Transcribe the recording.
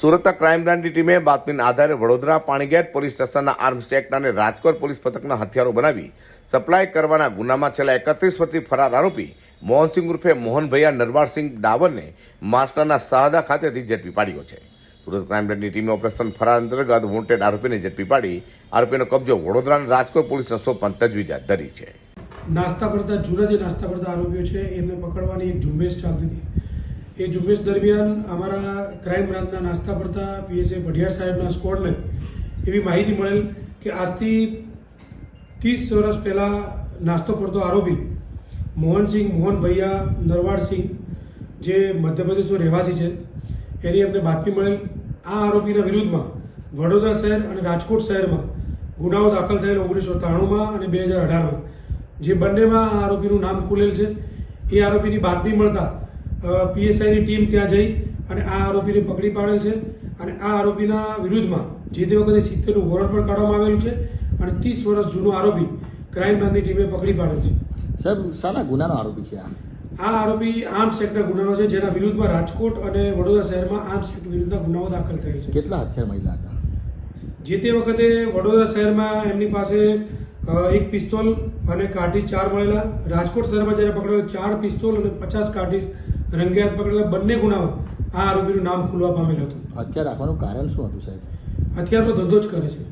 Surat crime બ્રાન્ચની ટીમે બાતમીના આધારે વડોદરા પાણીગેટ પોલીસ સ્ટેશનના આર્મ સેક્ટ અને રાજકોટ પોલીસ પથકના હથિયારો બનાવી સપ્લાય કરવાના ગુનામાં છેલ્લા એકત્રીસ વર્ષથી ફરાર આરોપી મોહનસિંહ ઉર્ફે મોહનભૈયા નરવારસિંહ ડાવરને માસ્ટરના સાહદા ખાતેથી ઝડપી પાડ્યો છે. સુરત ક્રાઇમ બ્રાન્ચની ટીમે ઓપરેશન ફરાર અંતર્ગત વોન્ટેડ આરોપીને ઝડપી પાડી આરોપીનો કબજો વડોદરા અને રાજકોટ પોલીસને સોંપવાની તજવીજ હાથ ધરી છે. નાસ્તા પડતા જૂના જે નાસ્તા પડતા આરોપીઓ છે, એમને પકડવાની એક ઝુંબેશ ચાલતી હતી. એ ઝુંબેશ દરમિયાન અમારા ક્રાઇમ બ્રાન્ચના નાસ્તા પડતા પીએસએ ભડિયાર સાહેબના સ્કોડને એવી માહિતી મળેલ કે આજથી ત્રીસ વર્ષ પહેલાં નાસ્તો પડતો આરોપી મોહનસિંહ, મોહન ભૈયા નરવાડસિંહ જે મધ્યપ્રદેશનો રહેવાસી છે, એની અમને બાતમી મળેલ આ આરોપીના વિરુદ્ધમાં વડોદરા શહેર અને રાજકોટ શહેરમાં ગુનાઓ દાખલ થયેલ ઓગણીસો ત્રાણુંમાં અને બે હજાર અઢારમાં. જે બંનેમાં આરોપીનું નામ ખુલેલ છે. એ આરોપીની બાતમી મળતા પીએસઆઈની ટીમ ત્યાં જઈ અને આ આરોપીને પકડી પાડેલ છે અને આ આરોપીના વિરુદ્ધમાં જે તે વખતે સિત્તેરનું વોરંટ પણ કાઢવામાં આવેલું છે અને ત્રીસ વર્ષ જૂનો આરોપી ક્રાઇમ બ્રાન્ચની ટીમે પકડી પાડેલ છે. સાહેબ સાના ગુનાનો આરોપી છે આ આ આરોપી આર્મ્સ એક્ટના ગુનાઓ છે જેના વિરુદ્ધમાં રાજકોટ અને વડોદરા શહેરમાં આર્મ્સ એક્ટ વિરુદ્ધના ગુનાઓ દાખલ થયેલ છે. કેટલા હથિયાર મહિલા હતા? જે તે વખતે વડોદરા શહેરમાં એમની પાસે એક પિસ્તોલ અને કાર્ટીજ ચાર મળેલા રાજકોટ શહેરમાં જ્યારે પકડેલો ચાર પિસ્તોલ અને પચાસ કાર્ટીજ રંગે હાથ પકડેલા. બંને ગુનામાં આ આરોપીનું નામ ખુલવા પામેલ હતું. અત્યારે રાખવાનું કારણ શું હતું સાહેબ? હથિયારનો ધંધો જ કરે છે.